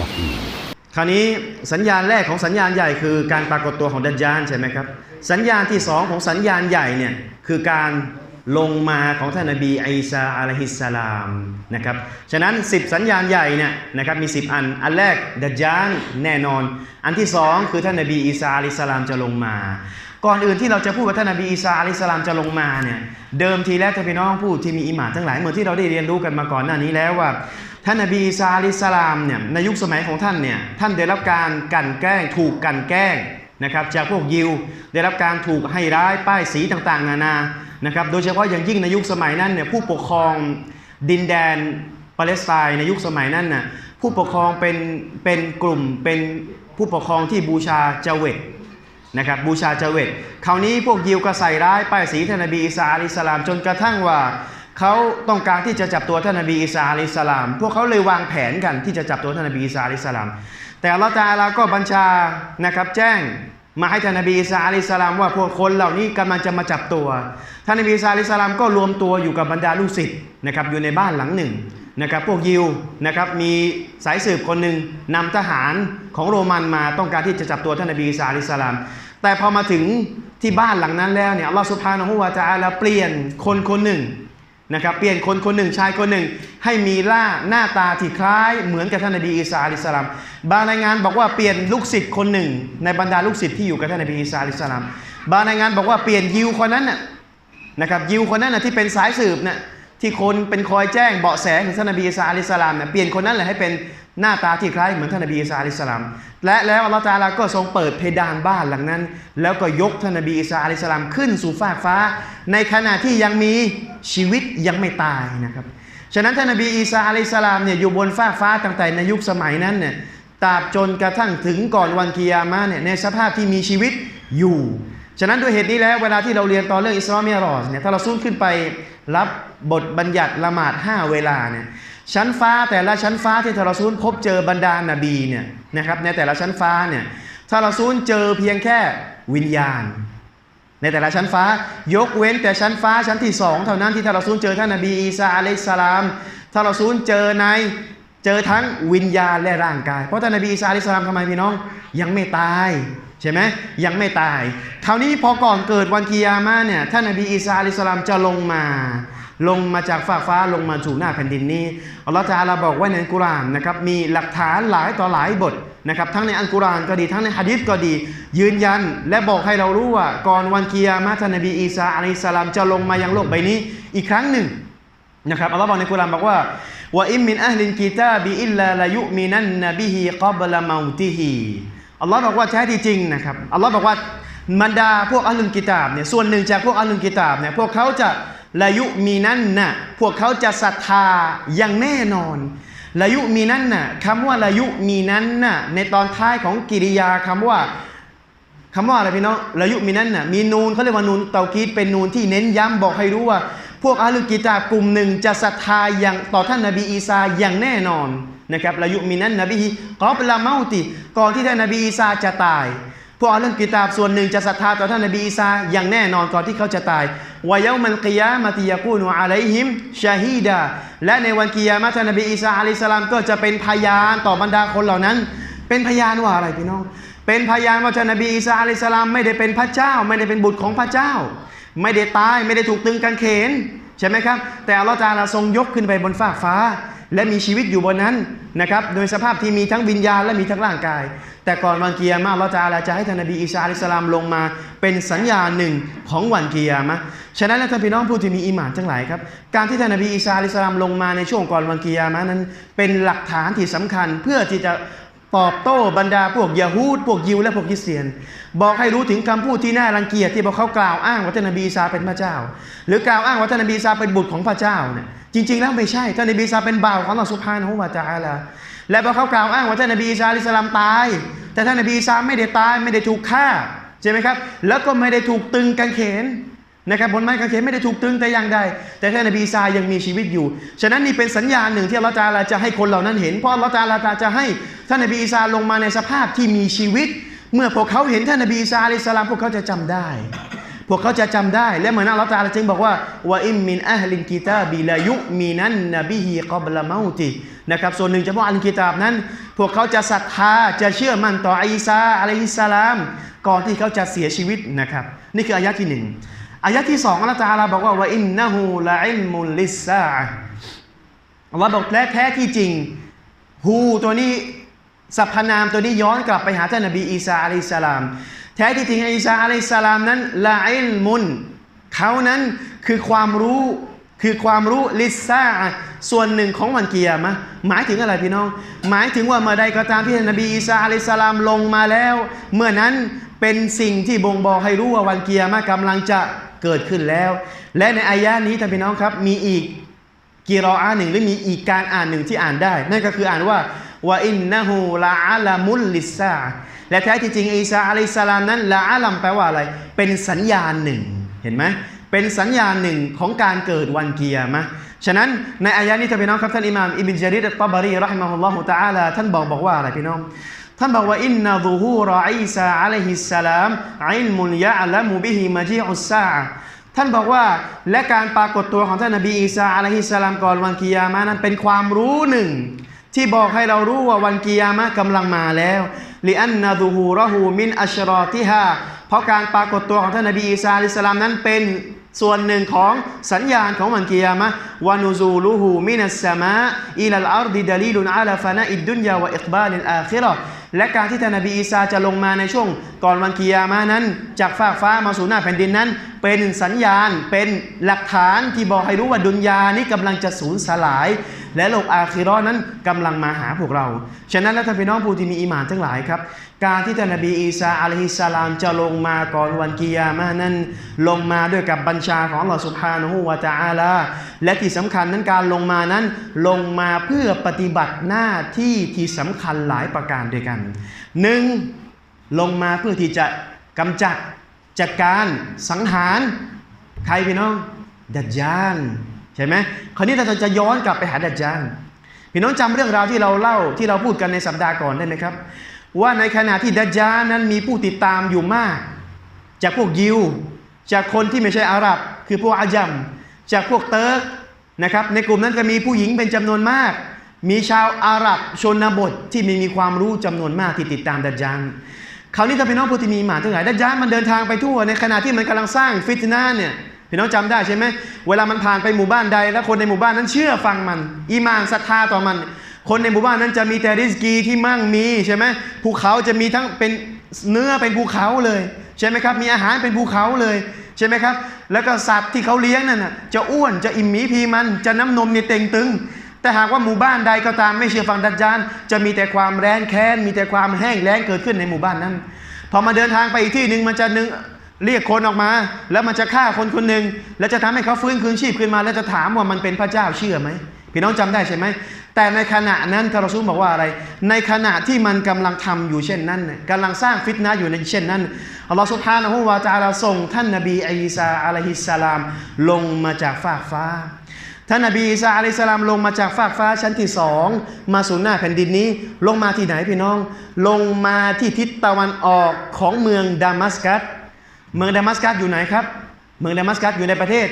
วะฮีคราวนี้สัญญาณแรกของสัญญาณใหญ่คือการปรากฏตัวของดัจญานใช่ไหมครับ สัญญาณที่สองของสัญญาณใหญ่เนี่ยคือการลงมาของท่านนบีอิสาอะลฮิสสลามนะครับ ฉะนั้น 10 สัญญาณใหญ่เนี่ยนะครับมี 10 อัน อันแรกดัจจานแน่นอน อันที่สองคือท่านนบีอิสาอะลฮิสสลามจะลงมา ก่อนอื่นที่เราจะพูดว่าท่านนบีอีสาอะลัยฮิสลามจะลงมาเนี่ยเดิมทีแล้วท่านพี่น้องผู้ที่มีอิหมาทั้งหลายเหมือนที่เราได้เรียนรู้กันมาก่อนหน้านี้แล้วว่า ท่านนบีอีสาอะลัยฮิสลามเนี่ยในยุคสมัยของท่านเนี่ยท่านได้รับการกันแกล้งถูกกันแกล้งนะครับจากพวกยิวได้รับการถูกให้ร้ายป้ายสีต่างๆ นานานะครับโดยเฉพาะอย่างยิ่งในยุคสมัยนั้นเนี่ยผู้ปกครองดินแดนปาเลสไตน์ในยุคสมัยนั้นน่ะผู้ปกครองเป็นเป็นกลุ่มเป็นผู้ปกครองที่บูชาเจาเวต นะครับบูชาเจเวตคราวนี้พวกยิวก็ใส่ร้ายป้ายสีท่านนบีอีสาอะลัยฮิสลาม จนกระทั่งว่าเขาต้องการที่จะจับตัวท่านนบีอีสาอะลัยฮิสลาม พวกเขาเลยวางแผนกันที่จะจับตัวท่านนบีอีสาอะลัยฮิสลาม แต่ลลอฮฺตาลาก็บัญชานะครับแจ้งมาให้ท่านนบีอีสาอะลัยฮิสลามว่าพวกคนเหล่านี้กำลังจะมาจับตัวท่านนบีอีสาอะลัยฮิสลามก็รวมตัวอยู่กับบรรดาลูกศิษย์นะครับอยู่ในบ้านหลังหนึ่งนะครับพวกยิวนะครับมีสายสืบคนหนึ่งนำทหารของโรมันมาต้องการที่จะจับตัวท่านนบีอีสาอะลัยฮิสสลาม แต่พอมาถึงที่บ้านหลังนั้นแล้วเนี่ยอัลลอฮฺสุบฮานะฮูวาตะอาลาเปลี่ยนคนคนหนึ่งนะครับเปลี่ยนคนคนหนึ่งชายคนหนึ่ง ให้มีล่าหน้าตาที่คล้ายเหมือนกับท่านนบีอีสาอะลัยฮิสลามบางรายงานบอกว่าเปลี่ยนลูกศิษย์คนหนึ่ง ในบรรดาลูกศิษย์ที่อยู่กับท่านนบีอีสาอะลัยฮิสลามบางรายงานบอกว่าเปลี่ยนยิวคนนั้นน่ะนะครับยิวคนนั้นนะที่เป็นสายสืบน่ะที่คนเป็นคอยแจ้งเบาะแสถึงท่านนบีอีสาอะลัยฮิสสลามเนี่ยเปลี่ยนคนนั้นแหละให้เป็น หน้าตาที่คล้ายเหมือนท่านนบีอีสาอะลัยฮิสสลามและแล้วอัลลอฮฺตาลาก็ทรงเปิดเพดานบ้านหลังนั้น แล้วก็ยกท่านนบีอีสาอะลัยฮิสสลามขึ้นสู่ฟากฟ้า ในขณะที่ยังมีชีวิตยังไม่ตายนะครับฉะนั้นท่านนบีอีสาอะลัยฮิสสลามเนี่ยอยู่บนฟากฟ้าตั้งแต่ในยุคสมัยนั้นเนี่ยตราบจนกระทั่งถึงก่อนวันกิยามะเนี่ยในสภาพที่มีชีวิตอยู่ฉะนั้นด้วยเหตุนี้แล้วเวลาที่เราเรียนตอนเรื่องอิสลามมิรอจเนี่ยถ้าเราสู้ขึ้นไปรับบทบัญญัติละหมาด 5 เวลาเนี่ย ชั้นฟ้าแต่ละชั้นฟ้าที่ทารซูลพบเจอบรรดานาบีเนี่ยนะครับในแต่ละชั้นฟ้าเนี่ยทารซูลเจอเพียงแค่วิญญาณ ในแต่ละชั้นฟ้ายกเว้นแต่ชั้นฟ้าชั้นที่สองเท่านั้นที่ทารซูลเจอท่านนบีอีสาอะลัยฮิสลามทารซูลเจอในเจอทั้งวิญญาณและร่างกาย เพราะท่านนบีอีสาอะลัยฮิสลามทำไมพี่น้องยังไม่ตายใช่ไหมยังไม่ตาย คราวนี้พอก่อนเกิดวันกิยามะเนี่ยท่านนบีอีสาอะลัยฮิสสลามจะลงมา ลงมาจากฟากฟ้าลงมาสู่หน้าแผ่นดินนี้อัลลอฮฺตะอาลาบอกไว้ในอัลกุรอานนะครับมีหลักฐานหลายต่อหลายบทนะครับทั้งในอัลกุรอานก็ดีทั้งในฮะดีษก็ดี ยืนยันและบอกให้เรารู้ว่าก่อนวันกิยามะท่านนบีอีสาอะลัยฮิสลามจะลงมายังโลกใบนี้อีกครั้งหนึ่งนะครับอัลลอฮ์บอกในกุรอานบอกว่าว่าอิมมินอัลลินกิตาบิอิลลาลายุมินันนบิฮิกับละมาอุติฮิอัลลอฮ์บอกว่าแท้ที่จริงนะครับอัลลอฮ์บอกว่าบรรดาพวกอัลลุนกิตาบเนี่ยส่วนหนึ่งจากพวกอัลลุนกิตาบเนี่ยพวกเขาจะ ลายุมีนั่นนะพวกเขาจะศรัทธาอย่างแน่นอนลายุมีนั่นน่ะคำว่าลายุมีนั้นน่ะในตอนท้ายของกิริยาคำว่าคำว่าอะไรพี่น้องละยุมินั้นน่ะมีนูนเขาเรียกว่านูนเตากีดเป็นนูนที่เน้นย้ำบอกให้รู้ว่า พวกอาลุกิตากลุ่มหนึ่งจะศรัทธาอย่างต่อท่านนบีอีสาอย่างแน่นอนนะครับละยุมินั้นนบีฮิกอบละเมาติก่อนที่ท่านนบีอีสาจะตาย พวกอาลุกิตาบส่วนหนึ่งจะศรัทธาต่อท่านนบีอีสาอย่างแน่นอนก่อนที่เขาจะตายวายามันกิยามติยากูนูอะลัยฮิมชาฮีดาและในวันกิยามะท่านนบีอีสาอะลัยฮิสลามก็จะเป็นพยานต่อบรรดาคนเหล่านั้น เป็นพยานว่าอะไรพี่น้อง เป็นพยานว่าท่านนบีอีสาอะลัยฮิสลามไม่ได้เป็นพระเจ้า ไม่ได้เป็นบุตรของพระเจ้า ไม่ได้ตายไม่ได้ถูกตึงกางเขนใช่ไหมครับ แต่อัลลอฮฺตะอาลาทรงยกขึ้นไปบนฟากฟ้า และมีชีวิตอยู่บนนั้นนะครับโดยสภาพที่มีทั้งวิญญาณและมีทั้งร่างกาย แต่ก่อนวันกิยามะห์อัลลอะอาลาจะให้ท่านนบีอีสาอะลัยฮิสลามลงมา เป็นสัญญาหนึ่งของวันกิยามะฉะนั้นแล้วท่านพี่น้องผู้ที่มีอีหมานทั้งหลายครับ การที่ท่านนบีอีสาอะลัยฮิสลามลงมาในช่วงก่อนวันกิยามะนั้น เป็นหลักฐานที่สำคัญเพื่อที่จะตอบโต้บรรดาพวกยะฮูดพวกยิวและพวกคริสเตียน บอกให้รู้ถึงคำพูดที่น่ารังเกียจที่บอกเขากล่าวอ้างว่าท่านนบีอีสาเป็นพระเจ้า หรือกล่าวอ้างว่าท่านนบีอีสาเป็นบุตรของพระเจ้าเนี่ยจริง ๆ แล้วไม่ใช่ท่านนบีอีสาเป็นบ่าวของอัลลอฮฺสุบฮานะฮูวะตะอาลา และพอเขากล่าวอ้างว่าท่านนบีอิสาลิสลามตาย แต่ท่านนบีอีสาไม่ได้ตายไม่ได้ถูกฆ่าใช่ไหมครับ แล้วก็ไม่ได้ถูกตึงกางเขนนะครับบนไม้กางเขนไม่ได้ถูกตึงแต่อย่างใดแต่ท่านนบีอีสายังมีชีวิตอยู่ ฉะนั้นนี่เป็นสัญญาณหนึ่งที่อัลลอฮฺตะอาลาจะให้คนเหล่านั้นเห็น เพราะอัลลอฮฺตะอาลาจะให้ท่านนบีอีสาลงมาในสภาพที่มีชีวิต เมื่อพวกเขาเห็นท่านนบีอีสาอะลัยฮิสสลามพวกเขาจะจำได้ พวกเขาจะจำได้ และเหมือนอัลลอฮฺตาลาจึงบอกว่าว่าอิมมินอัลลินกิตาบิลายุมินันนบิฮิกับละมาอุตินะครับส่วนหนึ่งเฉพาะอัลกิตาบนั้น พวกเขาจะศรัทธาจะเชื่อมั่นต่ออีซาอะลัยฮิสสลาม ก่อนที่เขาจะเสียชีวิตนะครับนี่คืออายะที่หนึ่งอายะที่สองอัลลอฮฺตาลาบอกว่าว่าอินนะฮูละอิลมุลลิสซาอัลลอฮฺบอกและแท้ที่จริงฮูตัวนี้สรรพนามตัวนี้ย้อนกลับไปหาท่านนบีอีสาอะลัยฮิสสลาม แท้ที่จริงอีสาอะลัยฮิสลามนั้นละอิลมุนเขานั้นคือความรู้คือความรู้ลิซาส่วนหนึ่งของวันเกียร์มะหมายถึงอะไรพี่น้อง หมายถึงว่าเมื่อใดก็ตามที่ท่นบีอีสาอะลัยฮิสลามลงมาแล้ว เมื่อนั้นเป็นสิ่งที่บ่งบอกให้รู้ว่าวันเกียร์มะกำลังจะเกิดขึ้นแล้ว และในอายะห์นี้ท่านพี่น้องครับมีอีกกีรออาหนึ่งหรือมีอีกการอ่านหนึ่งที่อ่านได้ นั่นก็คืออ่านว่าว่าอินนะฮูละอาลามุลลิซา และแท้ที่จริงอีสาอะลัยสลามนั้นละอาลัมแปลว่าอะไร เป็นสัญญาณหนึ่ง เห็นไหมเป็นสัญญาณหนึ่งของการเกิดวันเกียร์มะฉะนั้นในอายะนี้ท่านพี่น้องครับท่านอิหม่ามอิบนจาริดอัตบารีรอฮิมะฮุลลอฮุตะอาลาท่านบอกบอกว่าอะไรพี่น้อง ท่านบอกว่าอินนะซุฮูรออีซาอะลัยฮิสสลามอิลมุนยะอัมุบิฮิมะจีอุสซาท่านบอกว่าและการปรากฏตัวของท่านนบีอีสาอะลัยฮิสสลามก่อนวันกิยามะนั้นเป็นความรู้หนึ่ง ที่บอกให้เรารู้ว่าวันกิยามะกำลังมาแล้ว ลิอันนาดูฮูรหูมินอัชรอติฮาเพราะการปรากฏตัวของท่านนบีอีสาอิสลามนั้นเป็นส่วนหนึ่งของสัญญาณของวันกิยามะห์วานูซูลูฮูมินัสสมาอิลัลอารดิดลีลุนอาลาฟานาอิดดุนยาวะอิกบาลิลอาคิรา และการที่ท่านนบีอีสาจะลงมาในช่วงก่อนวันกิยามานั้น จากฟากฟ้ามาสู่หน้าแผ่นดินนั้น เป็นสัญญาณเป็นหลักฐานที่บอกให้รู้ว่าดุนยานี้กำลังจะสูญสลาย และโลกอาคิเรอนั้นกำลังมาหาพวกเรา ฉะนั้นแล้วท่านพี่น้องผู้ที่มีอีหมานทั้งหลายครับ การที่ท่านนบีอีสาอะลัยฮิสสลามจะลงมาก่อนวันกิยามะห์นั้นลงมาด้วยกับบัญชาของอัลลอฮฺสุบฮานะฮูวะตะอาลาและที่สำคัญนั้นการลงมานั้นลงมาเพื่อปฏิบัติหน้าที่ที่สำคัญหลายประการด้วยกันหนึ่งลงมาเพื่อที่จะกำจัดจัดการสังหาร ใครพี่น้องดัจจานใช่ไหมคราวนี้เราจะย้อนกลับไปหาดัจจานพี่น้องจำเรื่องราวที่เราเล่าที่เราพูดกันในสัปดาห์ก่อนได้ไหมครับ ว่าในขณะที่ดัจจานั้นมีผู้ติดตามอยู่มาก จากพวกยิว จากคนที่ไม่ใช่อาหรับ คือพวกอาจัมจากพวกเติร์กนะครับในกลุ่มนั้นก็มีผู้หญิงเป็นจำนวนมาก มีชาวอาหรับชนบทที่ไม่มีความรู้จำนวนมากที่ติดตามดัจจานคราวนี้ถ้าพี่น้องผู้ที่มีหมาทั้งหลายดัจจานมันเดินทางไปทั่วในขณะที่มันกำลังสร้างฟิตนาเนี่ยพี่น้องจำได้ใช่ไหมเวลามันผ่านไปหมู่บ้านใด แล้วคนในหมู่บ้านนั้นเชื่อฟังมัน อีมานศรัทธาต่อมัน คนในหมู่บ้านนั้นจะมีแต่ริสกีที่มั่งมีใช่ไหมภูเขาจะมีทั้งเป็นเนื้อเป็นภูเขาเลยใช่ไหมครับ มีอาหารเป็นภูเขาเลยใช่ไหมครับ แล้วก็สัตว์ที่เขาเลี้ยงนั่นน่ะจะอ้วนจะอิ่มหมีพีมันจะน้ำนมเนี่ยเต่งตึง แต่หากว่าหมู่บ้านใดก็ตามไม่เชื่อฟังดัจจานจะมีแต่ความแร้นแค้นมีแต่ความแห้งแล้งเกิดขึ้นในหมู่บ้านนั้นพอมาเดินทางไปอีกที่หนึ่งมันจะนึงเรียกคนออกมา แล้วมันจะฆ่าคนคนหนึ่งแล้วจะทำให้เขาฟื้นคืนชีพขึ้นมา แล้วจะถามว่ามันเป็นพระเจ้าเชื่อไหม พี่น้องจำได้ใช่ไหมแต่ในขณะนั้นทารอซูลบอกว่าอะไร ในขณะที่มันกำลังทำอยู่เช่นนั้นน่ะกำลังสร้างฟิตนะอยู่ในเช่นนั้นอัลลอฮฺสุบฮานะฮูวาตะอาลาส่งท่านนบีอีสาอะลัยฮิสสลามลงมาจากฟากฟ้า ท่านนบีอีสาอะลัยฮิสสลามลงมาจากฟากฟ้าชั้นที่สองมาสู่หน้าแผ่นดินนี้ ลงมาที่ไหนพี่น้อง ลงมาที่ทิศตะวันออกของเมืองดามัสกัสเมืองดามัสกัสอยู่ไหนครับ เมืองดามัสกัสอยู่ในประเทศ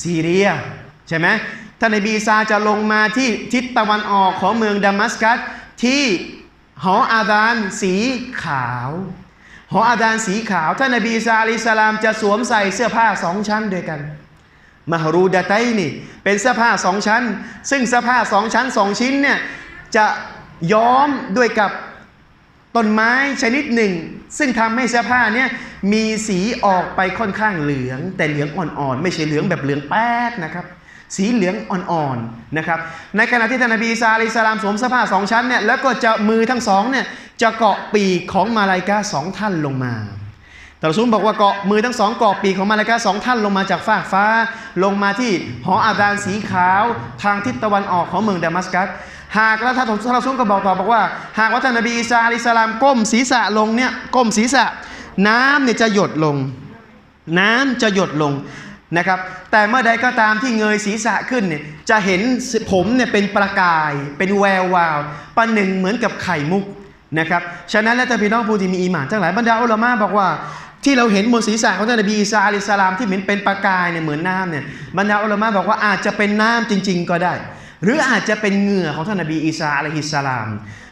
ซีเรียใช่ไหม ท่านนบีอีสาจะลงมาที่ทิศตะวันออกของเมืองดามัสกัสที่หออาดานสีขาว หออาดานสีขาว ท่านนบีอีสาลิสลามจะสวมใส่เสื้อผ้าสองชั้นด้วยกันมหรูดาไตนี่เป็นเสื้อผ้าสองชั้น ซึ่งเสื้อผ้าสองชั้นสองชิ้นเนี่ยจะย้อมด้วยกับต้นไม้ชนิดหนึ่ง ซึ่งทำให้เสื้อผ้าเนี่ยมีสีออกไปค่อนข้างเหลือง แต่เหลืองอ่อนๆ ไม่ใช่เหลืองแบบเหลืองแป๊ดนะครับ สีเหลืองอ่อนๆนะครับ ในขณะที่ท่านนบีอีสาลิสลามสวมเสื้อผ้าสองชั้นเนี่ยแล้วก็จะมือทั้งสองเนี่ยจะเกาะปีกของมาลายกาสองท่านลงมาแต่รซูลบอกว่าเกาะมือทั้งสองเกาะปีกของมาลายกาสองท่านลงมาจากฟากฟ้า ลงมาที่หออาดานสีขาวทางทิศตะวันออกของเมืองดามัสกัส หากแล้วท่านรอซูลก็บอกต่อบอกว่า หากว่าท่านนบีอีสาอะลัยฮิสสลามก้มศีรษะลงเนี่ยก้มศีรษะ น้ำเนี่ยจะหยดลง น้ำจะหยดลง นะครับ แต่เมื่อใดก็ตามที่เงยศีรษะขึ้นเนี่ยจะเห็นผมเนี่ยเป็นประกาย เป็นแวววาวประหนึ่งเหมือนกับไข่มุกนะครับ ฉะนั้นแล้วแต่พี่น้องผู้ที่มีอีหมานทั้งหลายบรรดาอัลามะบอกว่าที่เราเห็นบนศีรษะของท่านนบีอีสาอัลสลามที่เหมือนเป็นประกายเนี่ยเหมือนน้ำเนี่ยบรรดาอัลามะบอกว่าอาจจะเป็นน้ำจริง ๆ ก็ได้ หรืออาจจะเป็นเหงื่อของท่านนบีอีสาอะลัยฮิสสลาม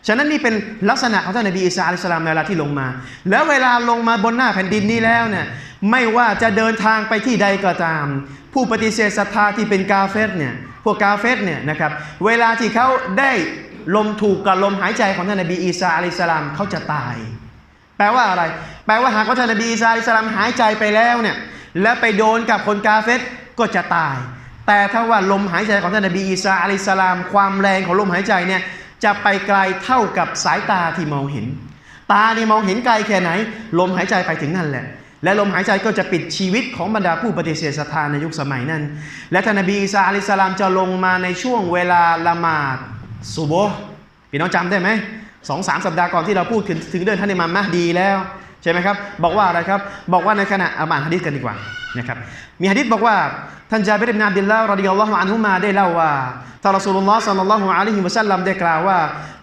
ฉะนั้นนี่เป็นลักษณะของท่านนบีอีสาอะลัยฮิสสลามในเวลาที่ลงมา แล้วเวลาลงมาบนหน้าแผ่นดินนี้แล้วเนี่ยไม่ว่าจะเดินทางไปที่ใดก็ตาม ผู้ปฏิเสธศรัทธาที่เป็นกาเฟรเนี่ยพวกกาเฟรเนี่ยนะครับเวลาที่เขาได้ลมถูกกับลมหายใจของท่านนบีอีสาอะลัยฮิสสลามเขาจะตาย แปลว่าอะไร แปลว่าหากว่าท่านนบีอีสาอะลัยฮิสสลามหายใจไปแล้วเนี่ยแล้วไปโดนกับคนกาเฟรก็จะตาย แต่ถ้าว่าลมหายใจของท่านนบีอีสาอะลัยสลาม ความแรงของลมหายใจเนี่ยจะไปไกลเท่ากับสายตาที่มองเห็น ตานี่มองเห็นไกลแค่ไหน ลมหายใจไปถึงนั่นแหละ และลมหายใจก็จะปิดชีวิตของบรรดาผู้ปฏิเสธศรัทธาในยุคสมัยนั้น และท่านนบีอีสาอะลัยสลามจะลงมาในช่วงเวลาละหมาดซุโบพี่น้องจำได้ไหมสองสามสัปดาห์ก่อนที่เราพูดถึงถึงเดินท่านอิมามมะดีแล้ว ใช่ไหมครับ บอกว่าอะไรครับ บอกว่าในขณะอาบานฮะดิษกันดีกว่า นะครับมีฮะดิษบอกว่าท่านจาบิรินาอับดุลลาห์รดิยัลลอฮุอันฮุมาได้เล่าว่าท่านรอสูลุลลอฮ์ศ็อลลัลลอฮุอะลัยฮิวะซัลลัมได้กล่าวว่า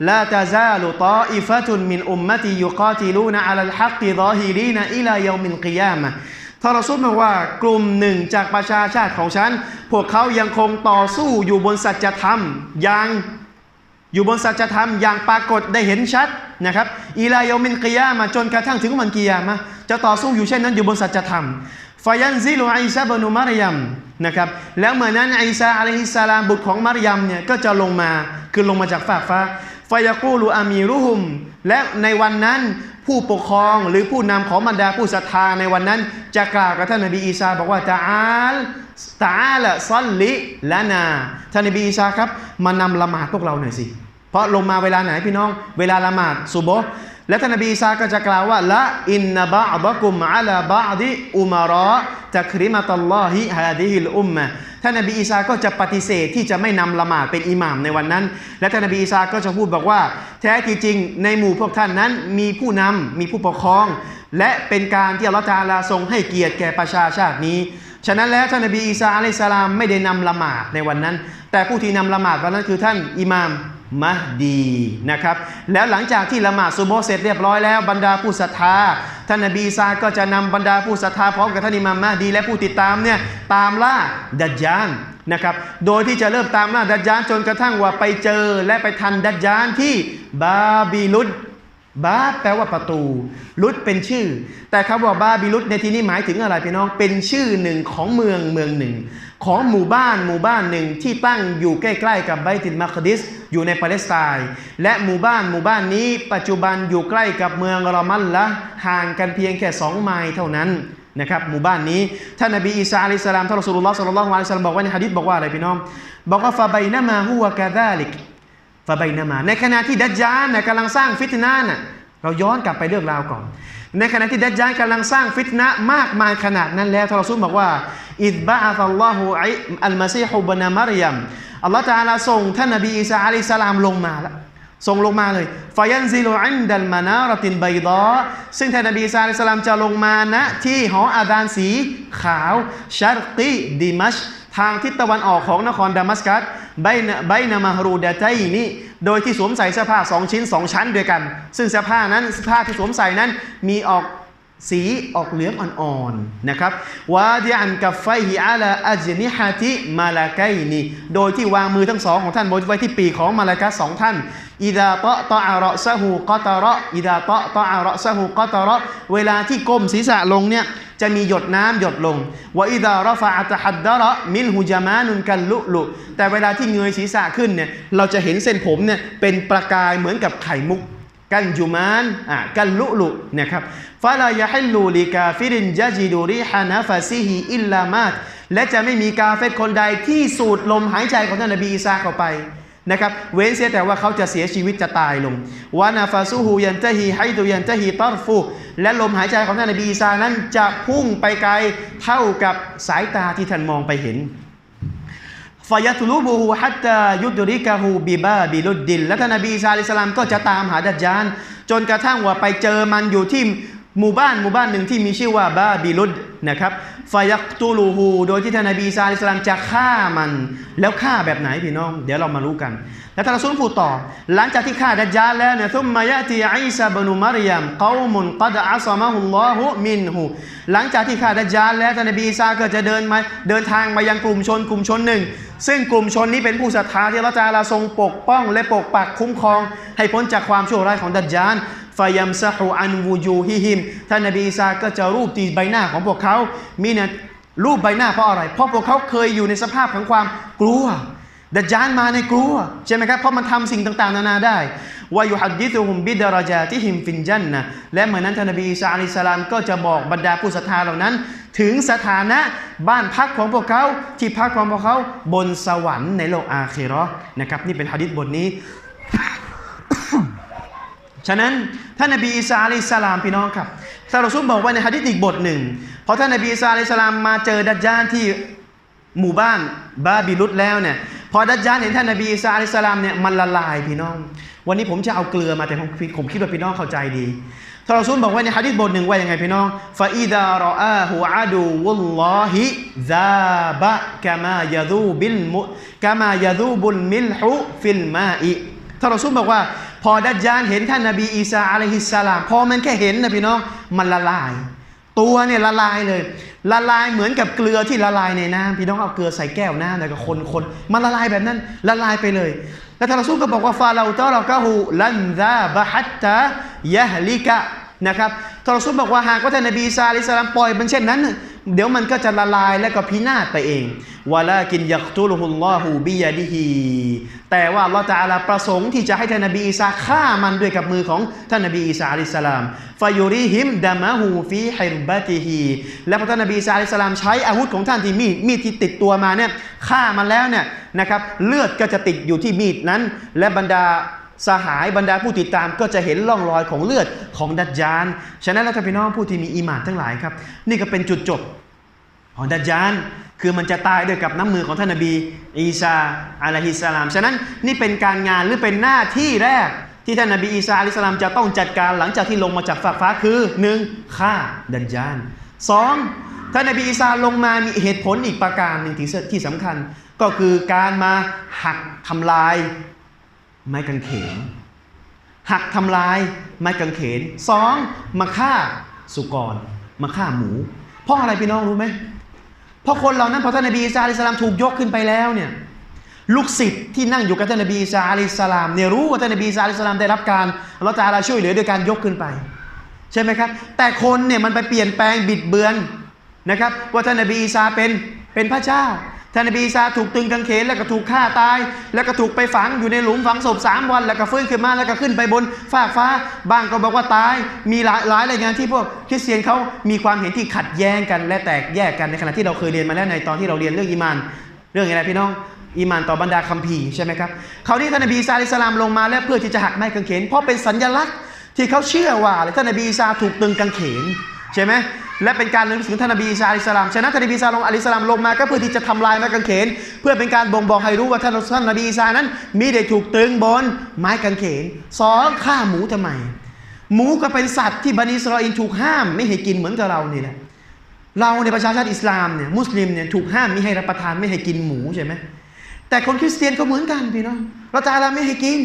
ลาตะซาลุตออิฟะตุนมินอุมมะติยุกาติลูนอะลัลฮักกิฎอฮิรีนอิลายอมิลกิยามะท่านรอซูลบอกว่ากลุ่มหนึ่งจากประชาชาติของฉัน พวกเขายังคงต่อสู้อยู่บนสัจธรรมอย่างอยู่บนสัจธรรมอย่างปรากฏได้เห็นชัดนะครับอีลายอมินกิยามาจนกระทั่งถึงวันกิยามะจะต่อสู้อยู่เช่นนั้นอยู่บนสัจธรรม ฟายันซิลูอิซาบนุมารยมนะครับแล้วเมื่อนั้นอิซาอะลัยฮิสสลามบุตรของมารยมเนี่ยก็จะลงมาคือลงมาจากฟากฟ้าฟายากูลูอามีรุฮุม และในวันนั้นผู้ปกครองหรือผู้นำของบรรดาผู้ศรัทธาในวันนั้น จะกล่าวกับท่านนบีอีสาบอกว่าตาอาลตาอาลซัลลิละนา ท่านนบีอีสาครับ มานำละหมาดพวกเราหน่อยสิ เพราะลงมาเวลาไหนพี่น้อง เวลาละหมาดซุโบ และท่านนบีอีสาก็จะกล่าวว่าละอินนบะบะกุมอะลาบะดิอุมาระตักริมะตัลลอฮิฮาดิฮิลอุมมะท่านนบีอีสาก็จะปฏิเสธที่จะไม่นำละหมาดเป็นอิหม่ามในวันนั้น และท่านนบีอีสาก็จะพูดบอกว่า แท้ที่จริงในหมู่พวกท่านนั้นมีผู้นำมีผู้ปกครอง และเป็นการที่อัลลอฮฺตาลาทรงให้เกียรติแก่ประชาชาตินี้ ฉะนั้นแล้วท่านนบีอีสาอะลัยฮิสสลามไม่ได้นำละหมาดในวันนั้น แต่ผู้ที่นำละหมาดวันนั้นคือท่านอิหม่าม มะดีนะครับ แล้วหลังจากที่ละหมาดซุโบเสร็จเรียบร้อยแล้วบรรดาผู้ศรัทธาท่านนบีอีสาก็จะนำบรรดาผู้ศรัทธาพร้อมกับท่านอิมามมะดี และผู้ติดตามเนี่ยตามล่าดัจญานนะครับโดยที่จะเริ่มตามล่าดัจญานจนกระทั่งว่าไปเจอและไปทันดัจญานที่บาบิลุดบาแปลว่าประตู ลุดเป็นชื่อ แต่คำว่าบาบิลุดในที่นี้หมายถึงอะไรพี่น้องเป็นชื่อหนึ่งของเมืองเมืองหนึ่ง ของหมู่บ้านหมู่บ้านหนึ่งที่ตั้งอยู่ใกล้ๆกับไบตินมักดิสอยู่ในปาเลสไตน์และหมู่บ้านหมู่บ้านนี้ปัจจุบันอยู่ใกล้กับเมืองรอมัลละห่างกันเพียงแค่สองไมล์เท่านั้นนะครับหมู่บ้านนี้ท่านนบีอีสาอะลัยฮิสลามท่านรอสูลุลลอฮ์ศ็อลลัลลอฮุอะลัยฮิวะซัลลัมบอกว่าในหะดีษบอกว่าอะไรพี่น้อง บอกว่าฟาไบนะมาฮุวะกะซาลิกฟาไบนามา ในขณะที่ดัจญาลน่ะกำลังสร้างฟิตนาน่ะเราย้อนกลับไปเรื่องราวก่อน ในขณะที่ดัจญาลกำลังสร้างฟิตนะมากมายขนาดนั้นแล้วทรอซูลบอกว่าอิดบะอัลลอฮุอัลมาซีฮุบนามารยมอัลลอฮฺตาลาส่งท่านนบีอีสาอะลัยฮิสลามลงมาแล้วส่งลงมาเลยฟายันซิลูอินดัลมานารตินไบดอซึ่งท่านนบีอีสาอะลัยฮิสสลามจะลงมาณที่หออาดานสีขาวชาร์กีดิมัช ทางทิศตะวันออกของนครดามัสกัสไบนะไบนามาฮรูดาไตนี่โดยที่สวมใส่เสื้อผ้าสองชิ้นสองชั้นด้วยกัน ซึ่งเสื้อผ้านั้นเสื้อผ้าที่สวมใส่นั้นมีออกสีออกเหลืองอ่อนๆนะครับวาดิอันกับไฟฮิอาลาอัจนิฮะติมาลาไกนีโดยที่วางมือทั้งสองของท่านไว้ที่ปีของมาลากัสสองท่านอิดาตะตะอาระซะฮูกอตะระอิดาตะตะอาระซะฮูกอตะระเวลาที่ก้มศีรษะลงเนี่ย จะมีหยดน้ำหยดลงว่าอิดารฟะอัตฮัดดะระมินฮุจามานุนกันลุลุแต่เวลาที่เงยศีรษะขึ้นเนี่ยเราจะเห็นเส้นผมเนี่ยเป็นประกายเหมือนกับไข่มุกกันจุมานอะกันลุลุนะครับฟาลายะฮิลูลิกาฟิรินยะจิดูริฮานาฟาซิฮิอิลลามาตและจะไม่มีกาเฟตคนใดที่สูดลมหายใจของท่านนบีอีสาเข้าไปนะครับเว้นเสียแต่ว่าเขาจะเสียชีวิตจะตายลงวานาฟาซูฮูยันตะฮีไฮดูยันตะฮีตอรฟู และลมหายใจของท่านนบีอีสานั้นจะพุ่งไปไกลเท่ากับสายตาที่ท่านมองไปเห็นฟายตุลูบูฮูฮัตตายุดริกาฮูบิบาบิลุดดินและท่านนบีอีสาอิสสลามก็จะตามหาดัจญาน จนกระทั่งว่าไปเจอมันอยู่ที่หมู่บ้านหมู่บ้านหนึ่งที่มีชื่อว่าบาบิลุด นะครับฟายักตูลูฮูโดยที่ท่านนบีอีสาอิสลามจะฆ่ามัน แล้วฆ่าแบบไหนพี่น้อง เดี๋ยวเรามารู้กัน แล้วท่านรอซูลพูดต่อ หลังจากที่ฆ่าดัจจาแล้วเนี่ยทุมมายะตีอีซาบนุมารยามกอมุนกัดอัสมะฮุลลอฮุมินหูหลังจากที่ฆ่าดัจจาแล้วท่านนบีอีสาก็จะเดินมาเดินทางมายังกลุ่มชนกลุ่มชนหนึ่ง ซึ่งกลุ่มชนนี้เป็นผู้ศรัทธาที่ลเลาะห์ตะอาลาทรงปกป้อง และปกปักคุ้มครอง ให้พ้นจากความชั่วร้ายของดัจจาล ฟายัมซะฮูอันวูจูฮิฮิมท่านนบีอีสาก็จะรูปตีใบหน้าของพวกเขามีเนี่ยรูปใบหน้าเพราะอะไร เพราะพวกเขาเคยอยู่ในสภาพของความกลัวดัจจานมาในกลัวใช่ไหมครับเพราะมันทำสิ่งต่างๆ นานาได้วายุฮัดดิตุฮุมบิดารจาติฮิมฟินจันนะและเมื่อนั้นท่านนบีอีสาอะลัยฮิสลามก็จะบอกบรรดาผู้ศรัทธาเหล่านั้น ถึงสถานะบ้านพักของพวกเขาที่พักของพวกเขาบนสวรรค์ในโลกอาคีเราะห์นะครับนี่เป็นฮะดิษบทนี้ ฉะนั้นท่านนบีอีสาอะลัยฮิสลามพี่น้องครับทานรอซูลบอกไว้ในฮะดิษอีกบทหนึ่งพอท่านนบีอีสาอะลัยฮิสลามมาเจอดัจจานที่หมู่บ้านบาบิลุสแล้วเนี่ยพอดัจจานเห็นท่านนบีอีสาอะลัยฮิสสลามเนี่ยมันละลายพี่น้อง วันนี้ผมจะเอาเกลือมาแต่ผมผมคิดว่าพี่น้องเข้าใจดีท่านรอซูลบอกไว้ในฮะดิษบทหนึ่งว่ายังไงพี่น้องฟาอิดารออาหูอาดูวุลลอฮิซาบะกามายาดูบิลมุกามายาดูบุลมิลฮุฟิลมาอิท่านรอซูลบอกว่า พอดัจจานเห็นท่านนบีอีสาอะลัยฮิสสลามพอมันแค่เห็นนะพี่น้องมันละลาย ตัวเนี่ยละลายเลย ละลายเหมือนกับเกลือที่ละลายในน้ำพี่น้องเอาเกลือใส่แก้วน้ำแล้วก็คนคนมันละลายแบบนั้นละลายไปเลย แล้วท่านรอซูลก็บอกว่าฟาเราตอเรากะหูลันซาบะฮัตตะยะฮลิกะนะครับ ทารอซูลบอกว่าหากว่าท่านนบีอีสาลิสลามปล่อยมันเช่นนั้น เดี๋ยวมันก็จะละลายและก็พินาศไปเองวะลากินยักตุลฮุลลอฮูบิยาดิฮีแต่ว่าอัลลอฮฺตะอาลาประสงค์ที่จะให้ท่านนบีอีสาฆ่ามันด้วยกับมือของท่านนบีอีสาอะลัยฮิสลามฟายูริฮิมดามะฮูฟีฮิรบะติฮีและพอท่านนบีอีสาอะลัยฮิสสลามใช้อาวุธของท่านที่มีดมีดที่ติดตัวมาเนี่ยฆ่ามันแล้วเนี่ยนะครับเลือดก็จะติดอยู่ที่มีดนั้น และบรรดา สหายบรรดาผู้ติดตามก็จะเห็นร่องรอยของเลือดของดัจจาน ฉะนั้นแล้วท่านพี่น้องผู้ที่มีอีหมานทั้งหลายครับ นี่ก็เป็นจุดจบของดัจจานคือมันจะตายด้วยกับน้ำมือของท่านนบี อีสาอะลัยฮิสสลาม ฉะนั้นนี่เป็นการงานหรือเป็นหน้าที่แรกที่ท่านนบีอีสาอะลัยฮิสสลามจะต้องจัดการหลังจากที่ลงมาจากฟากฟ้าคือหนึ่งฆ่าดัจจานสองท่านนบีอีสาลงมามีเหตุผลอีกประการหนึ่งที่ที่สำคัญ ก็คือการมาหักทำลาย ไม้กางเขนหักทำลายไม้กางเขนสองมาฆ่าสุกรมาฆ่าหมู เพราะอะไรพี่น้องรู้ไหมเพราะคนเหล่านั้นพอท่านนบีอีสาอิสลามถูกยกขึ้นไปแล้วเนี่ยลูกศิษย์ที่นั่งอยู่กับท่านนบีอีสาอิสลามเนี่ยรู้ว่าท่านนบีอีสาอิสลามได้รับการอัลลอฮฺตะอาลาช่วยเหลือโดยการยกขึ้นไป ใช่ไหมครับ แต่คนเนี่ยมันไปเปลี่ยนแปลงบิดเบือนนะครับ ว่าท่านนบีอีสาเป็นเป็นพระเจ้า ท่านนบีอีสาถูกตึงกางเขนแล้วก็ถูกฆ่าตาย แล้วก็ถูกไปฝังอยู่ในหลุมฝังศพสามวัน แล้วก็ฟื้นขึ้นมาแล้วก็ขึ้นไปบนฟากฟ้าบางก็บอกว่าตาย มีหลายหลายรายงานที่พวกคริสเตียนเขามีความเห็นที่ขัดแย้งกันและแตกแยกกันในขณะที่เราเคยเรียนมาแล้วในตอนที่เราเรียนเรื่องอีมาน เรื่องอะไรพี่น้องอีมานต่อบรรดาคัมภีร์ใช่ไหมครับเขาวที่ท่านนบีอีสาลิสลามลงมาแล้วเพื่อที่จะหักไม้กางเขนเพราะเป็นสัญลักษณ์ที่เขาเชื่อว่าท่านนบีอีสาถูกตึงกางเขนใช่ไหม และเป็นการนึกถึงท่านนบีอีสาอิสลามฉะนั้นท่านนบีอีสาลงอิสลามลงมาก็เพื่อที่จะทำลายไม้กางเขน เพื่อเป็นการบ่งบอกให้รู้ว่าท่านท่านนบีอีสานั้น มีได้ถูกตึงบนไม้กางเขนสองฆ่าหมูทำไม หมูก็เป็นสัตว์ที่บันิสราเอลถูกห้ามไม่ให้กินเหมือนกับเรานี่แหละเราในประชาชาติอิสลามเนี่ยมุสลิมเนี่ยถูกห้ามไม่ให้รับประทานไม่ให้กินหมูใช่ไหมแต่คนคริสเตียนก็เหมือนกันพี่น้องเราจะอะไรไม่ให้กิน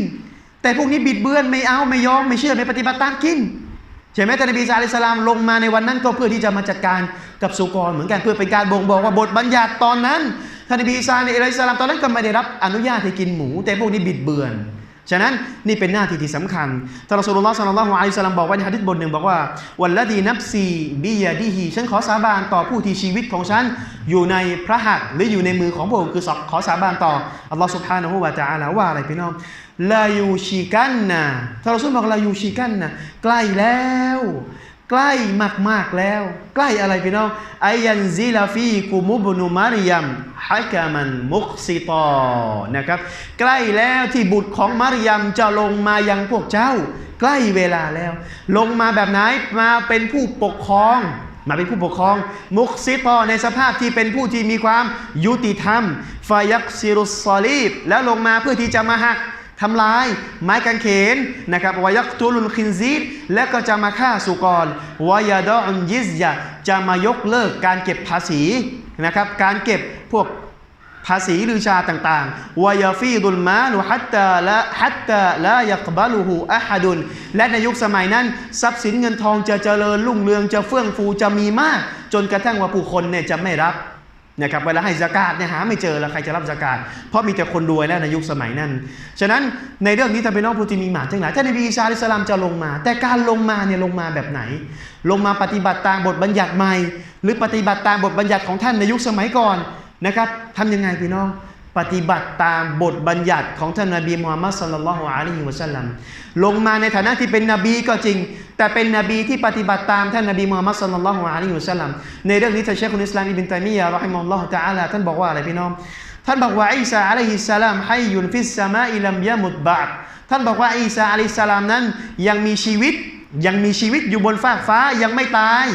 แต่พวกนี้บิดเบือนไม่เอาไม่ยอมไม่เชื่อไม่ปฏิบัติตามกิน ช่ไหมท่านนบีซาลิสลามลงมาในวันนั้นก็เพื่อที่จะมาจัดการกับสุกรเหมือนกันเพื่อเป็นการบ่งบอกว่าบทบัญญัติตอนนั้นท่านนบีอีสาลิสลามตอนนั้นก็ไม่ได้รับอนุญาตให้กินหมู แต่พวกนี้บิดเบือน ฉะนั้นนี่เป็นหน้าที่ที่สำคัญท่านรอสูลุลลอฮ์สัลลัลลอฮุอะลัยฮิสซัลัมบอกไว้ในฮะดีษบทหนึ่งบอกว่าวันละดีนับซีบิยาดีฮีฉันขอสาบานต่อผู้ที่ชีวิตของฉัน อยู่ในพระหัตถ์หรืออยู่ในมือของพระองค์คือขอสาบานต่ออัลลอฮ์สุบฮานะฮูวะตะอาลาว่าอะไรพี่น้องลายูชิกันนะท่านรอสูลบอกลายูชิกันนะใกล้แล้ว ใกล้มากๆแล้ว ใกล้อะไรพี่น้องอายันซิลาฟีกุมุบนุมารยมฮักามันมุกซิตอนะครับ ใกล้แล้วที่บุตรของมารยมจะลงมายังพวกเจ้า ใกล้เวลาแล้ว ลงมาแบบไหนมาเป็นผู้ปกครอง มาเป็นผู้ปกครอง มุกซิตอในสภาพที่เป็นผู้ที่มีความยุติธรรมฟายักซิรุสซอลีบแล้วลงมาเพื่อที่จะมาหัก ทำลายไม้กางเขนนะครับวายักตุลุลคินซีดและก็จะมาฆ่าสุกรวายาดออนยิซยาจะมายกเลิกการเก็บภาษีนะครับการเก็บพวกภาษีหรือชาต่างๆวายฟีดุลมาลุฮัตตาละฮัตตาละยักบาลูฮูอะฮัดุนและในยุคสมัยนั้น ทรัพย์สินเงินทองจะเจริญรุ่งเรืองจะเฟื่องฟูจะมีมาก จนกระทั่งว่าผู้คนเนี่ยจะไม่รับ นะครับเวลาให้สกาดเนี่ยหาไม่เจอแล้วใครจะรับสกาดเพราะมีแต่คนรวยแล้วในยุคสมัยนั้น ฉะนั้นในเรื่องนี้ถ้าเป็นน้องผู้ที่มีหมาทั้งหลายท่านนบีชาลิสสลามจะลงมา แต่การลงมาเนี่ยลงมาแบบไหน ลงมาปฏิบัติตามบทบัญญัติใหม่ หรือปฏิบัติตามบทบัญญัติของท่านในยุคสมัยก่อนนะครับทำยังไงพี่น้อง ปฏิบัติตามบทบัญญัติของท่านนบีมูฮัมมัดสัลลัลลอฮุอะลัยฮิวะสัลลัมลงมาในฐานะที่เป็นนบีก็จริง แต่เป็นนบีที่ปฏิบัติตามท่านนบีมูฮัมมัดสัลลัลลอฮุอะลัยฮิวะสัลลัมในเรื่องนี้ท่านเชคอุลอิสลามอิบนตัยมียะราะฮิมุลลอฮุตะอาลาท่านบอกว่าอะไรพี่น้องท่านบอกว่าอีสาอะลัยฮิสสลามให้ยุนฟิสสมาอิลัมยะมุดบะดท่านบอกว่าอีสาอะลัยฮิสสลามนั้นยังมีชีวิตยังมีชีวิตอยู่บนฟากฟ้ายังไม่ตาย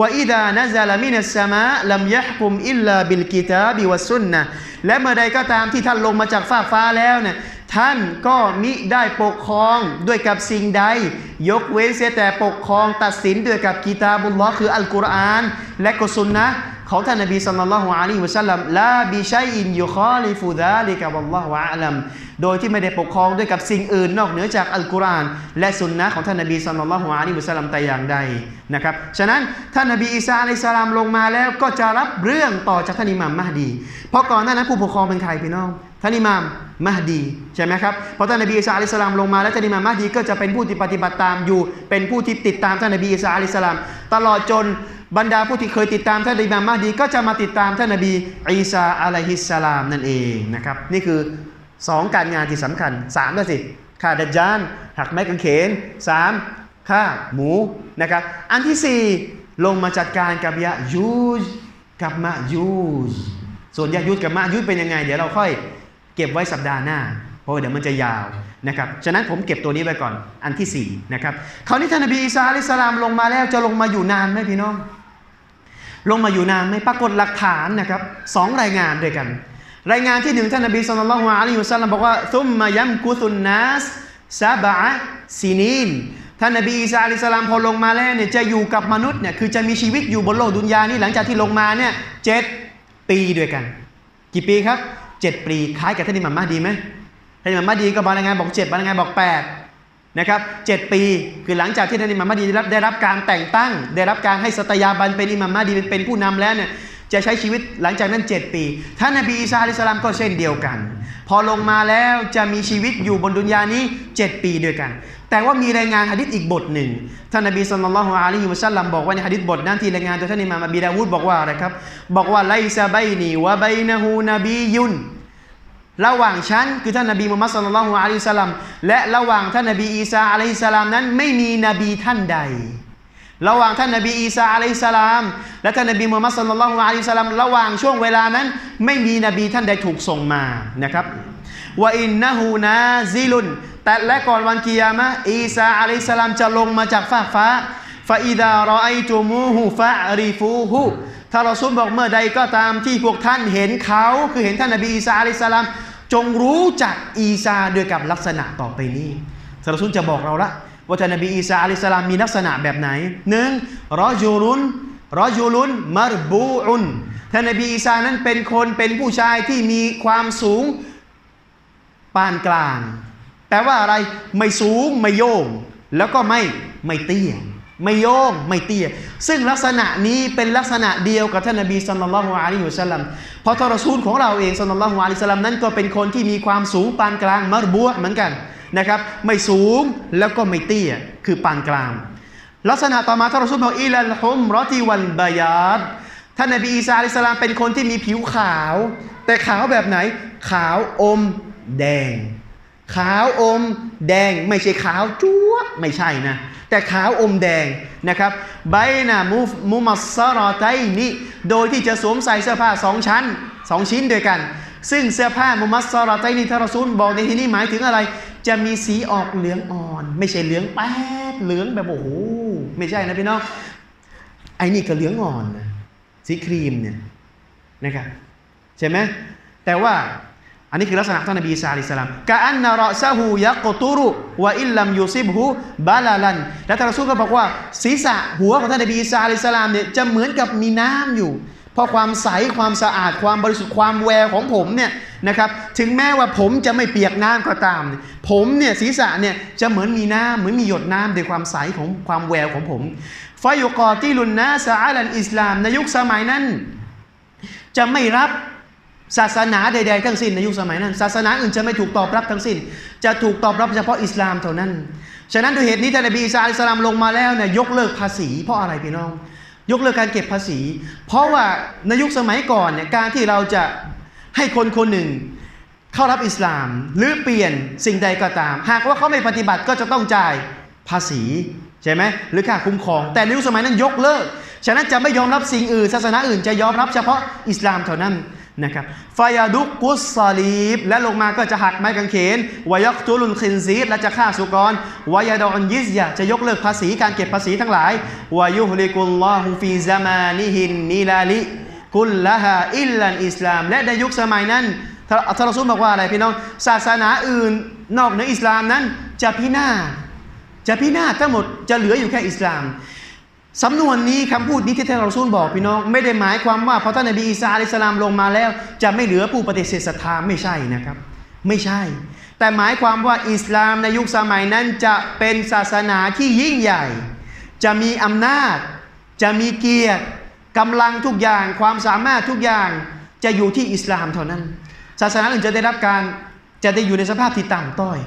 ว่าอิดานะซาลามินัสมาลัมยะฮกุมอิลลาบิลกิตาบิวัสซุนนะและเมื่อใดก็ตามที่ท่านลงมาจากฟากฟ้าแล้วเนี่ยท่านก็มิได้ปกครองด้วยกับสิ่งใด ยกเว้นเสียแต่ปกครองตัดสินด้วยกับกิตาบุลลอคืออัลกุรอาน และกุสุนนะ ของท่านนบีสัลลัลลอฮุอะลัยฮิวะสัลลัมลาบิชัยอินยุคอลิฟูดาลิกะวัลลอฮุอะลัมโดยที่ไม่ได้ปกครองด้วยกับสิ่งอื่นนอกเหนือจากอัลกุรอานและสุนนะของท่านนบีสัลลัลลอฮุอะลัยฮิวะสัลลัมแต่อย่างใดนะครับฉะนั้นท่านนบีอีสาอะลัยฮิสลามลงมาแล้วก็จะรับเรื่องต่อจากท่านอิหม่ามมหดี เพราะก่อนหน้านั้นผู้ปกครองเป็นใครพี่น้องท่านอิหม่ามมหดีใช่ไหมครับพอท่านนบีอีสาอะลัยฮิสลามลงมาแล้วท่านอิหม่ามมหดีก็จะเป็นผู้ที่ปฏิบัติตามอยู่ เป็นผู้ที่ติดตามท่านนบีอีสาอะลัยสลามตลอดจน บรรดาผู้ที่เคยติดตามท่านอิมามมหดีก็จะมาติดตามท่านนบีอีสาอะลัยฮิสสลามนั่นเองนะครับ นี่คือสองการงานที่สำคัญสามแล้วสิฆ่าดัจจานหักไม้กางเขนสามฆ่าหมูนะครับ อันที่สี่ลงมาจัดการกับยะยูจกับมะยูจส่วนยะยุดกับมะยุดเป็นยังไง เดี๋ยวเราค่อยเก็บไว้สัปดาห์หน้า เพราะเดี๋ยวมันจะยาวนะครับ ฉะนั้นผมเก็บตัวนี้ไว้ก่อน อันที่สี่นะครับ คราวนี้ท่านนบีอีสาอะลัยฮิสสลามลงมาแล้วจะลงมาอยู่นานไหมพี่น้อง ลงมาอยู่นานไหมปรากฏหลักฐานนะครับสองรายงานด้วยกัน รายงานที่หนึ่งท่านนบีสุลต่านละฮ์อะลัยฮิวะสัลลัมบอกว่าซุมมายัมกุตุนนัสซาบะซีนีนท่านนบีอีสาอะลัยฮิสลามพอลงมาแล้วเนี่ยจะอยู่กับมนุษย์เนี่ยคือจะมีชีวิตอยู่บนโลกดุนยานี้หลังจากที่ลงมาเนี่ยเจ็ดปีด้วยกัน กี่ปีครับเจ็ดปีคล้ายกับท่านอิหม่ามมะฮดีไหมท่านอิหม่ามมะฮดีก็บางรายงานบอกเจ็ดบางรายงานบอกแปด นะครับเจ็ดปีคือหลังจากที่ท่านอิหม่ามมะฮดีได้รับได้รับการแต่งตั้ง ได้รับการให้สตยาบันเป็นอิหม่ามมะฮดีเป็นเป็นผู้นำแล้วเนี่ยจะใช้ชีวิตหลังจากนั้น 7 ปี ท่านนบีอีสาอะลัยฮิสสลามก็เช่นเดียวกัน พอลงมาแล้วจะมีชีวิตอยู่บนดุนยานี้ 7 ปีด้วยกัน แต่ว่ามีรายงานหะดิษอีกบทหนึ่ง ท่านนบีสุลต่านละฮ์อะลัยฮิวะสัลลัมบอกว่าในหะดิษบทนั้นที่รายงานโดยท่านอิหม่ามอบีดาวูดบอกว่าอะไรครับ บอกว่าไลซาบัยนีวะบัยนะฮูนบียุน ระหว่างฉันคือท่านนบีมุฮัมมัดสุลลัลลอฮุอะลัยฮิสัลลัมและระหว่างท่านนบีอีสาอะลัยฮิสลามนั้นไม่มีนบีท่านใด ระหว่างท่านนบีอีสาอะลัยฮิสลามและท่านนบีมุฮัมมัดสุลลัลลอฮุอะลัยฮิสัลลัมระหว่างช่วงเวลานั้น ไม่มีนบีท่านใดถูกส่งมานะครับว่าอินนะฮูนาซิลุนแต่และก่อนวันกิยามะอีสาอะลัยฮิสลามจะลงมาจากฟากฟ้าฟาอิดารอไอตูมูฮูฟะริฟูฮูถ้าเราซุบบอกเมื่อใดก็ตามที่พวกท่านเห็นเขาคือเห็นท่านนบีอีสาอะลัยฮิสสลาม จงรู้จักอีซาด้วยกับลักษณะต่อไปนี้ซาลซุนจะบอกเราละว่าท่านนบีอีสาอะลัยฮิสลามมีลักษณะแบบไหนหนึ่งรอจูลุนรอจูลุนมารบูอุนท่านนบีอีสานั้นเป็นคนเป็นผู้ชายที่มีความสูงปานกลางแปลว่าอะไรไม่สูงไม่โยง แล้วก็ไม่ไม่เตี้ย ไม่โยงไม่เตี้ย ซึ่งลักษณะนี้เป็นลักษณะเดียวกับท่านนบีสัลลัลลอฮุอะลัยฮิวสัลลัมเพราะทารอซูลของเราเองสัลลัลลอฮุอะลัยฮิวสัลลัมนั้นก็เป็นคนที่มีความสูงปานกลางมารบัวเหมือนกันนะครับไม่สูงแล้วก็ไม่เตี้ยคือปานกลาง ลักษณะต่อมาท่านรอซูลบอกอิลัลฮุมรอติวันบายาดท่านนบีอีสาอะลัยฮิสสลามเป็นคนที่มีผิวขาว แต่ขาวแบบไหนขาวอมแดง ขาวอมแดงไม่ใช่ขาวจั๊วไม่ใช่นะ แต่ขาวอมแดงนะครับใบหนามูมุมัสซารอไตนี่โดยที่จะสวมใส่เสื้อผ้าสองชั้นสองชิ้นด้วยกัน ซึ่งเสื้อผ้ามุมัสซารอไตนี่ทารซูลบอกในที่นี้หมายถึงอะไร จะมีสีออกเหลืองอ่อน ไม่ใช่เหลืองแป๊ดเหลืองแบบโอ้โหไม่ใช่นะพี่น้องไอ้นี่ก็เหลืองอ่อนนะสีครีมเนี่ยนะครับใช่ไหมแต่ว่า อันนี้คือลักษณะท่านนบีอีสาลิสลามกะอันนะรอซะฮูยักตุรุวะอิลลัมยูซิบฮูบาลาลัน และท่านรอซูลก็บอกว่า ศีรษะหัวของท่านนบีอีสาลิสลามเนี่ยจะเหมือนกับมีน้ำอยู่ เพราะความใสความสะอาดความบริสุทธิ์ความแววของผมเนี่ยนะครับถึงแม้ว่าผมจะไม่เปียกน้ำก็ตาม ผมเนี่ยศีรษะเนี่ยจะเหมือนมีน้ำเหมือนมีหยดน้ำด้วยความใสของความแววของผมฟายุกอติลุนนาสะอาลันอิสลามในยุคสมัยนั้น จะไม่รับ ศาสนาใดๆทั้งสิ้นในยุคสมัยนั้น ศาสนาอื่นจะไม่ถูกตอบรับทั้งสิ้น จะถูกตอบรับเฉพาะอิสลามเท่านั้น ฉะนั้นด้วยเหตุนี้ท่านนบีอีสาอะลัยฮิสลามลงมาแล้วเนี่ยยกเลิกภาษี เพราะอะไรพี่น้อง ยกเลิกการเก็บภาษี เพราะว่าในยุคสมัยก่อนเนี่ยการที่เราจะให้คนคนหนึ่งเข้ารับอิสลาม หรือเปลี่ยนสิ่งใดก็ตาม หากว่าเขาไม่ปฏิบัติก็จะต้องจ่ายภาษีใช่ไหมหรือค่าคุ้มครอง แต่ในยุคสมัยนั้นยกเลิก ฉะนั้นจะไม่ยอมรับสิ่งอื่น ศาสนาอื่นจะยอมรับเฉพาะอิสลามเท่านั้น นะครับฟายาดุกุสซาลีบและลงมาก็จะหักไม้กางเขนวายักตุลุนคินซีดและจะฆ่าสุกรวายาดอนยิสยาจะยกเลิกภาษีการเก็บภาษีทั้งหลายวายุฮลิกุลลอฮุฟีซามานิฮินนิลาลิกุลละฮาอิลลันอิสลาม และในยุคสมัยนั้นทานท่านรอซูลบอกว่าอะไรพี่น้องศาสนาอื่นนอกเหนืออิสลามนั้นจะพินาศจะพินาศทั้งหมดจะเหลืออยู่แค่อิสลาม สำนวนนี้คำพูดนี้ที่ท่านรอซูลบอกพี่น้องไม่ได้หมายความว่าพอท่านนบีอีสาอะลัยฮิสสลามลงมาแล้ว จะไม่เหลือผู้ปฏิเสธศรัทธาไม่ใช่นะครับ ไม่ใช่ แต่หมายความว่าอิสลามในยุคสมัยนั้นจะเป็นศาสนาที่ยิ่งใหญ่ จะมีอำนาจ จะมีเกียรติกำลังทุกอย่าง ความสามารถทุกอย่างจะอยู่ที่อิสลามเท่านั้น ศาสนาอื่นจะได้รับการจะได้อยู่ในสภาพที่ต่ำต้อย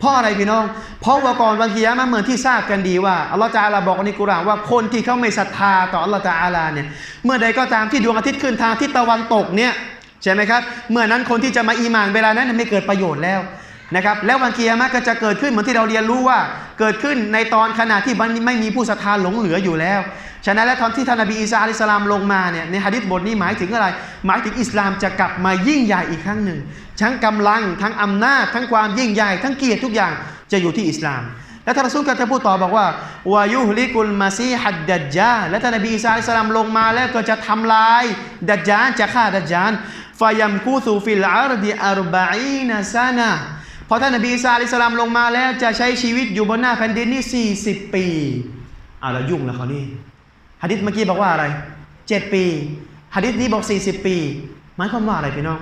เพราะอะไรพี่น้อง เพราะว่าก่อนวันกิยามะเหมือนที่ทราบกันดีว่าอัลลอฮฺจาลาบอกในกุรานว่าคนที่เขาไม่ศรัทธาต่ออัลลอฮฺจาอาลาเนี่ยเมื่อใดก็ตามที่ดวงอาทิตย์ขึ้นทางทิศตะวันตกเนี่ยใช่ไหมครับ เมื่อนั้นคนที่จะมาอีหมานเวลานั้นไม่เกิดประโยชน์แล้ว นะครับแล้ววันกิยามะก็จะเกิดขึ้นเหมือนที่เราเรียนรู้ว่า เกิดขึ้นในตอนขณะที่มันไม่มีผู้ศรัทธาหลงเหลืออยู่แล้ว ฉะนั้นแล้วตอนที่ท่านนบีอีสาอะลิสลามลงมาเนี่ยในฮะดิษบทนี้หมายถึงอะไร หมายถึงอิสลามจะกลับมายิ่งใหญ่อีกครั้งหนึ่งทั้งกำลังทั้งอำนาจ ทั้งความยิ่งใหญ่ ทั้งเกียรติทุกอย่างจะอยู่ที่อิสลาม และท่านรอซูลก็จะพูดต่อบอกว่าวายุฮลิกุลมาซีฮัดดัจจาและท่านนบีอีสาอะลิสลามลงมาแล้วก็จะทำลายดัจจานจะฆ่าดัจจานฟายัมคูซูฟิลอาร์ดิอัรบะอีนาซานะ พอท่านนบีอีสาอะลัยฮิสลามลงมาแล้วจะใช้ชีวิตอยู่บนหน้าแผ่นดินนี่ 40 ปีอ่าแล้วยุ่งแล้วเขานี่ฮะดิษเมื่อกี้บอกว่าอะไร 7 ปีฮะดิษนี้บอก 40 ปี หมายความว่าอะไรพี่น้อง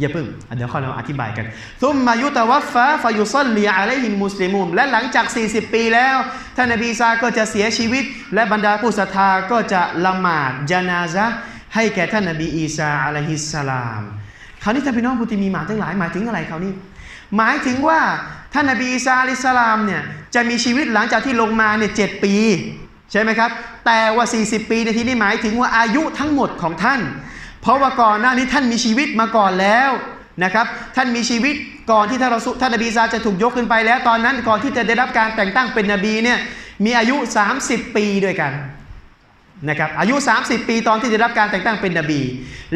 อย่าเพิ่งเดี๋ยวค่อเราอธิบายกันซุมมายุตะวัฟฟาฟายุซัลลีอะลัยฮิมมุสลิมุมและหลังจาก 40 ปีแล้ว ท่านนบีอีสาก็จะเสียชีวิต และบรรดาผู้ศรัทธาก็จะละหมาดจานาซะให้แก่ท่านนบีอีสาอะลัยฮิสสลาม คราวนี้ท่านพี่น้องผู้ที่มีหมาทั้งหลายหมายถึงอะไรคราวนี้ หมายถึงว่าท่านนบีอีสาลิสลามเนี่ยจะมีชีวิตหลังจากที่ลงมาเนี่ยเจ็ดปีใช่ไหมครับ แต่ว่า 40 ปีในที่นี้หมายถึงว่าอายุทั้งหมดของท่าน เพราะว่าก่อนหน้านี้ท่านมีชีวิตมาก่อนแล้วนะครับท่านมีชีวิตก่อนที่ท่านรอซูท่านนบีอีสาจะถูกยกขึ้นไปแล้วตอนนั้นก่อนที่จะได้รับการแต่งตั้งเป็นนบีเนี่ยมีอายุ 30 ปีด้วยกันนะครับอายุ 30 ปีตอนที่ได้รับการแต่งตั้งเป็นนบี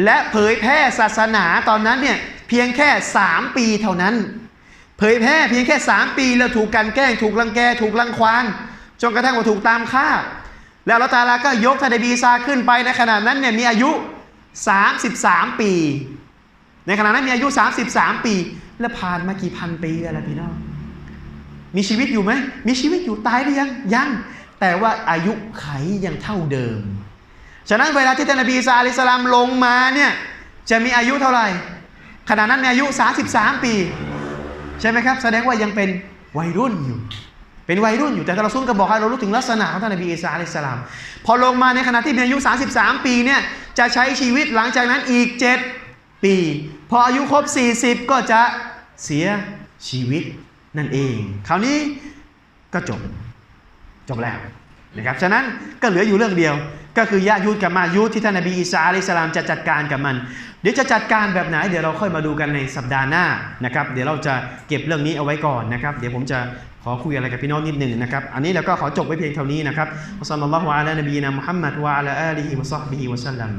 และเผยแพร่ศาสนาตอนนั้นเนี่ยเพียงแค่ 3 ปีเท่านั้น เผยแพร่เพียงแค่ 3 ปีแล้วถูกกันแกล้ง ถูกรังแกถูกรังควานจนกระทั่งว่าถูกตามฆ่า แล้วลอตาลาก็ยกท่านนบีอีสาขึ้นไปในขณะนั้นเนี่ยมีอายุ 33 ปี ในขณะนั้นมีอายุ 33 ปี และผ่านมากี่พันปีแล้วล่ะพี่น้องมีชีวิตอยู่ไหมมีชีวิตอยู่ตายหรือยังยังแต่ว่าอายุไขยังเท่าเดิม ฉะนั้นเวลาที่ท่านนบีอีสาอิสสลามลงมาเนี่ยจะมีอายุเท่าไหร่ขณะนั้นมีอายุ 33 ปี ใช่ไหมครับ แสดงว่ายังเป็นวัยรุ่นอยู่ เป็นวัยรุ่นอยู่แต่ท่านรอซูลก็บอกให้เรารู้ถึงลักษณะของท่านนบีอีสาอะลัยฮิสสลาม พอลงมาในขณะที่มีอายุ 33 ปีเนี่ยจะใช้ชีวิตหลังจากนั้นอีก 7 ปี พออายุครบ 40 ก็จะเสียชีวิตนั่นเอง คราวนี้ก็จบจบแล้วนะครับฉะนั้นก็เหลืออยู่เรื่องเดียว ก็คือยะยุดกับมายุทธที่ท่านนบีอีสาอะลัยฮิสลามจะจัดการกับมัน เดี๋ยวจะจัดการแบบไหน เดี๋ยวเราค่อยมาดูกันในสัปดาห์หน้านะครับ เดี๋ยวเราจะเก็บเรื่องนี้เอาไว้ก่อนนะครับ เดี๋ยวผมจะขอคุยอะไรกับพี่น้องนิดหนึ่งนะครับ อันนี้เราก็ขอจบไว้เพียงเท่านี้นะครับอัสลลัลลอฮุอะลานบีนะมุฮัมมัดวะอะลาอาลีฮิวะซอฮบิฮิวะสัลลัม